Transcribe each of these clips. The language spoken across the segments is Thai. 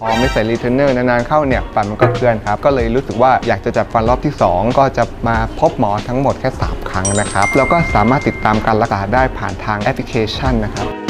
พอไม่ใส่รีเทนเนอร์นานๆเข้าเนี่ยฟันมันก็เคลื่อนครับ ก็เลยรู้สึกว่าอยากจะจัดฟันรอบที่ 2 ก็จะมาพบหมอทั้งหมดแค่ 3 ครั้งนะครับ แล้วก็สามารถติดตามการรักษาได้ผ่านทางแอปพลิเคชันนะครับ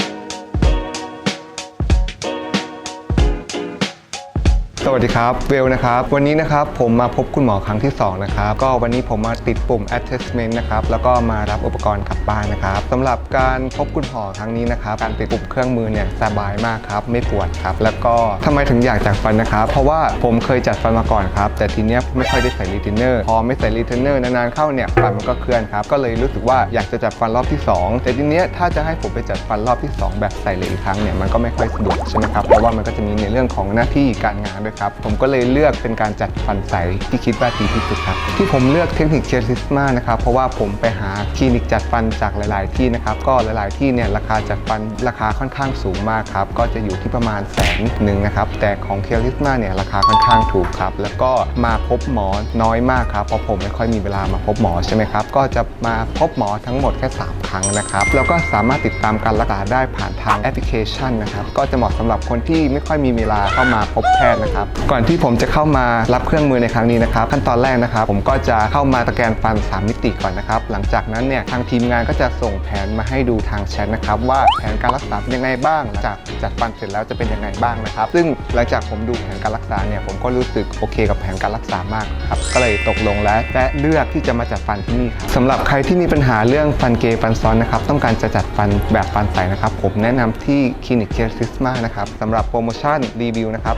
สวัสดีครับ เวลนะครับ วันนี้นะครับผมมาพบคุณหมอครั้งที่ 2 นะครับ ก็วันนี้ผมมาติดปุ่ม attachment นะครับ แล้วก็มารับอุปกรณ์กลับบ้านนะครับสำหรับการพบคุณหมอครั้งนี้นะครับ การติดปุ่มเครื่องมือเนี่ยสบายมากครับ ไม่ปวดครับ แล้วก็ทำไมถึงอยากจัดฟันนะครับ เพราะว่าผมเคยจัดฟันมาก่อนครับ แต่ทีเนี้ยไม่ค่อยได้ใส่รีเทนเนอร์ พอไม่ใส่รีเทนเนอร์นานๆเข้าเนี่ย ฟันมันก็เคลื่อนครับ ก็เลยรู้สึกว่าอยากจะจัดฟันรอบที่ 2 แต่ทีเนี้ยถ้าจะให้ผมไปจัดฟันรอบที่ 2 แบบใส่เลยอีกครั้งเนี่ย มันก็ไม่ค่อยสะดวกใช่ไหมครับ เพราะว่ามันก็จะมีในเรื่องของหน้าที่การงานด้วยครับ ผมก็เลยเลือกเป็นการจัดฟันใสที่คิดว่าดีที่สุดครับ ที่ผมเลือกเทคนิคเชียร์ซิสมานะครับ เพราะว่าผมไปหาคลินิกจัดฟันจากหลาย ๆ ที่นะครับ ก็หลาย ๆ ที่เนี่ยราคาจัดฟันราคาค่อนข้างสูงมากครับ ก็จะอยู่ที่ประมาณแสนหนึ่งนะครับ แต่ของเคียร์ซิสมาเนี่ยราคาค่อนข้างถูกครับ แล้วก็มาพบหมอน้อยมากครับ เพราะผมไม่ค่อยมีเวลามาพบหมอใช่ไหมครับ ก็จะมาพบหมอทั้งหมดแค่ 3 ครั้งนะครับ แล้วก็สามารถติดตามการรักษาได้ผ่านทางแอปพลิเคชันนะครับ ก็จะเหมาะสำหรับคนที่ไม่ค่อยมีเวลาเข้ามาพบแพทย์นะครับก่อนที่ผมจะเข้ามารับเครื่องมือในครั้งนี้นะครับ ขั้นตอนแรกนะครับ ผมก็จะเข้ามาตะแกนฟัน 3 มิติก่อนนะครับ หลังจากนั้นเนี่ยทางทีมงานก็จะส่งแผนมาให้ดูทางแชทนะครับ ว่าแผนการรักษาเป็นยังไงบ้างหลังจากจัดฟันเสร็จแล้วจะเป็นยังไงบ้างนะครับ ซึ่งหลังจากผมดูแผนการรักษาเนี่ยผมก็รู้สึกโอเคกับแผนการรักษามากครับก็เลยตกลงและและเลือกที่จะมาจัดฟันที่นี่ครับสำหรับใครที่มีปัญหาเรื่องฟันเกยฟันซ้อนนะครับต้องการจะจัดฟันแบบฟันใสนะครับผมแนะนำที่คลินิกเคซิสมานะครับสำหรับโปรโมชั่นรีวิวนะครับ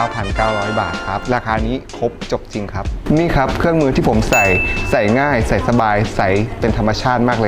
9,900 บาทครับ ราคานี้ครบจบจริงครับ นี่ครับเครื่องมือที่ผมใส่ใส่ง่าย ใส่สบายใส่เป็นธรรมชาติมากเลย